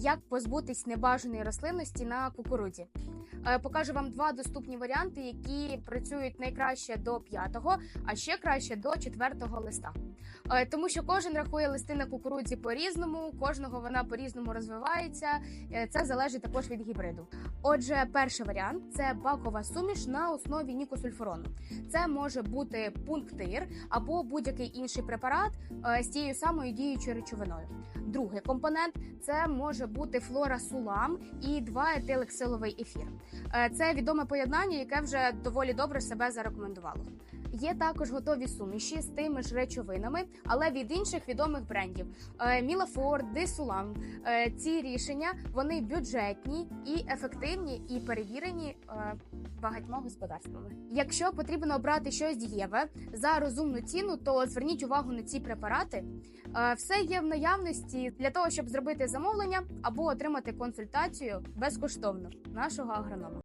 Як позбутись небажаної рослинності на кукурудзі? Е, Покажу вам два доступні варіанти, які працюють найкраще до п'ятого, а ще краще до четвертого листа. Е, Тому що кожен рахує листи на кукурудзі по-різному, кожного вона по-різному розвивається. Е, Це залежить також від гібриду. Отже, перший варіант це бакова суміш на основі нікосульфурону. Це може бути пунктир або будь-який інший препарат з тією самою діючою речовиною. Другий компонент це може бути флорасулам і 2-етилексиловий ефір. Е, Це відоме поєднання, яке вже доволі добре себе зарекомендувало. Є також готові суміші з тими ж речовинами, але від інших відомих брендів: Е, Мілафор, Дисулам. Е, Ці рішення вони бюджетні і ефективні, і перевірені багатьма господарствами. Якщо потрібно обрати щось дієве за розумну ціну, то зверніть увагу на ці препарати. Все є в наявності для того, щоб зробити замовлення або отримати консультацію безкоштовно нашого агронома.